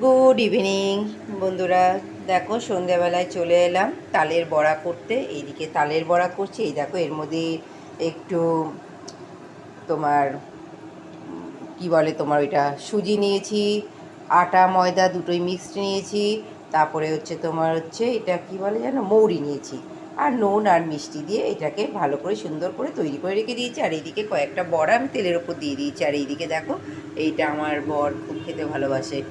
Good evening বন্ধুরা। দেখো, সন্ধ্যাবেলায় চলে এলাম তালের বড়া করতে। এইদিকে তালের বড়া করছি। এই দেখো, এর মধ্যে একটু তোমার, কি বলে তোমার ওইটা, সুজি নিয়েছি, আটা, ময়দা দুটোই মিক্সড নিয়েছি। তারপরে হচ্ছে তোমার হচ্ছে এটা কি বলে যেন, মৌরি নিয়েছি। আর নুন আর মিষ্টি দিয়ে এটাকে ভালো করে সুন্দর করে তৈরি করে রেখে দিয়েছি। আর এইদিকে কয়েকটা বড়া আমি তেলের ওপর দিয়ে দিয়েছি। আর এইদিকে দেখো, এইটা আমার বর খুব খেতে ভালোবাসে।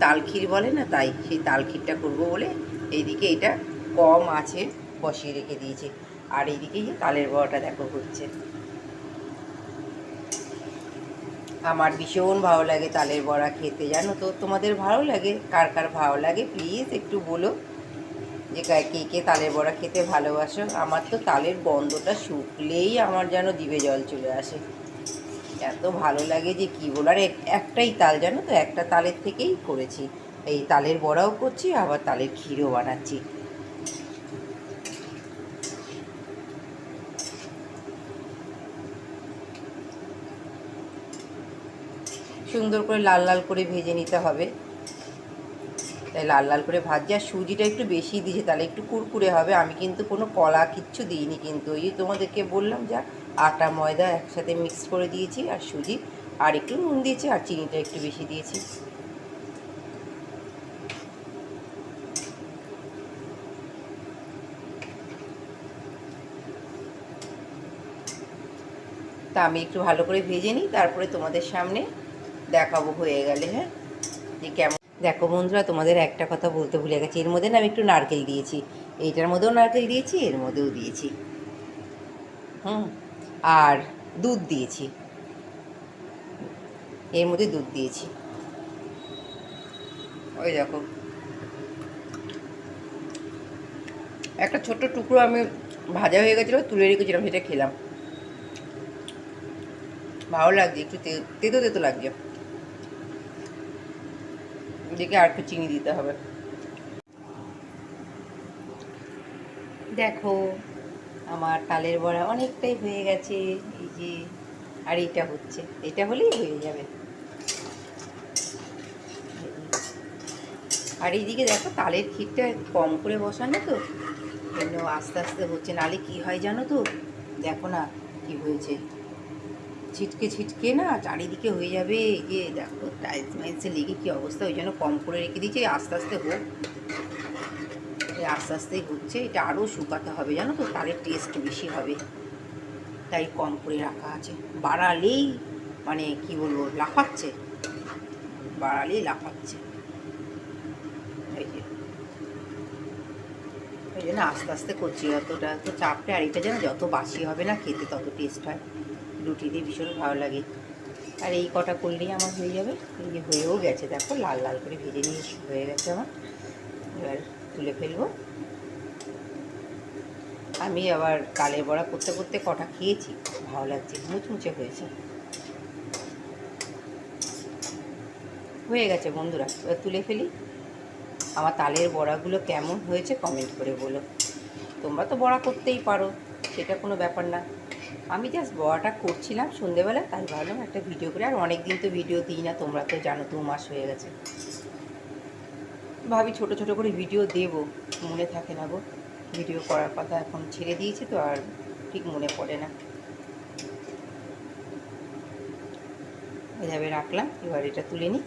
তালক্ষীর বলে না, তাই সেই তালক্ষীরটা করব বলে এইদিকে এটা কম আছে বসিয়ে রেখে দিয়েছি। আর এইদিকে যে তালের বড়াটা দেখো হচ্ছে। আমার ভীষণ ভালো লাগে তালের বড়া খেতে, জানো তো? তোমাদের ভালো লাগে? কার কার ভালো লাগে? প্লিজ একটু বলো যে কে কে তালের বড়া খেতে ভালোবাসো? আমার তো তালের গন্ধটা শুকলেই আমার যেন জিভে জল চলে আসে। এত ভালো লাগে যে কি বলো, আর একটাই তাল জানো তো, একটা তালের থেকেই করেছি। এই তালের বড়াও করছি, আবার তালের ক্ষীরও বানাচ্ছি। সুন্দর করে লাল লাল করে ভেজে নিতে হবে। তাই লাল লাল করে ভাজছি। আর সুজিটা একটু বেশি দিয়েছি, তাহলে একটু কুরকুরে হবে। আমি কিন্তু কোনো কলা কিচ্ছু দিইনি কিন্তু। ওই তোমাদেরকে বললাম যা আটা, ময়দা একসাথে মিক্স করে দিয়েছি আর সুজি। আর একটু নুন দিয়েছি আর চিনিটা একটু বেশি দিয়েছি। তা আমি একটু ভালো করে ভেজে নিই, তারপরে তোমাদের সামনে দেখাবো হয়ে গেলে হ্যাঁ? যে কেমন দেখো বন্ধুরা, তোমাদের একটা কথা বলতে ভুলে গেছি। এর মধ্যে না আমি একটু নারকেল দিয়েছি। এইটার মধ্যেও নারকেল দিয়েছি, এর মধ্যেও দিয়েছি। হুম, আর দুধ দিয়েছি। এর মধ্যে দুধ দিয়েছি। ওই দেখো। একটা ছোট্ট টুকরো আমি ভাজা হয়ে গেছিল, তুলে রেখেছিলাম, সেটা খেলাম। ভালো লাগছে, একটু তেতো তেতো লাগছে। দেখে আর একটু চিনি দিতে হবে। দেখো, আমার তালের বড়া অনেকটাই হয়ে গেছে, এই যে, আর এটা হচ্ছে, এটা হলেই হয়ে যাবে। আর এইদিকে দেখো, তালের ক্ষীরটা কম করে বসানো তো জন্য আস্তে আস্তে হচ্ছে, নালে কি হয় জানো তো? দেখো না কি হয়েছে। ছিটকে ছিটকে না চারিদিকে হয়ে যাবে। যে দেখো টাইলস মাইলসে লেগে কী অবস্থা? ওই জন্য কম করে রেখে দিয়েছি। আস্তে আস্তে হোক। এই আস্তে আস্তেই হচ্ছে। এটা আরও শুকাতে হবে, জানো তো? তালের টেস্ট বেশি হবে। তাই কম করে রাখা আছে। বাড়ালেই মানে কি বলব? লাফাচ্ছে। বাড়ালেই লাফাচ্ছে। ওই জন্য আস্তে আস্তে করছি। অতটা তো চাপটা আর এটা যেন যত বাসি হবে না, খেতে তত টেস্ট হয়। রুটি দিয়ে ভীষণ ভালো লাগে। আর এই কটা করলেই আমার হয়ে যাবে। এই যে হয়েও গেছে, দেখো লাল লাল করে ভেজে নিয়ে হয়ে গেছে আমার। এবার তুলে ফেলব। আমি আবার কালের বড়া করতে করতে কটা খেয়েছি, ভালো লাগছে, মুচমুচে হয়েছে। হয়ে গেছে বন্ধুরা, এবার তুলে ফেলি। আমার তালের বড়াগুলো কেমন হয়েছে কমেন্ট করে বলো। তোমরা তো বড়া করতেই পারো, সেটা কোনো ব্যাপার না। আমি জাস্ট বড়াটা করছিলাম সন্ধেবেলা, তাই ভাবলাম একটা ভিডিও করে। আর অনেক দিন তো ভিডিও দিই না, তোমরা তো জানো, দু মাস হয়ে গেছে। ভাবি ছোট ছোট করে ভিডিও দেব, মনে থাকে না গো। ভিডিও করার কথা এখন ছেড়ে দিয়েছি তো, আর ঠিক মনে পড়ে না। এভাবে রাখলাম, এবার এটা তুলে নিই।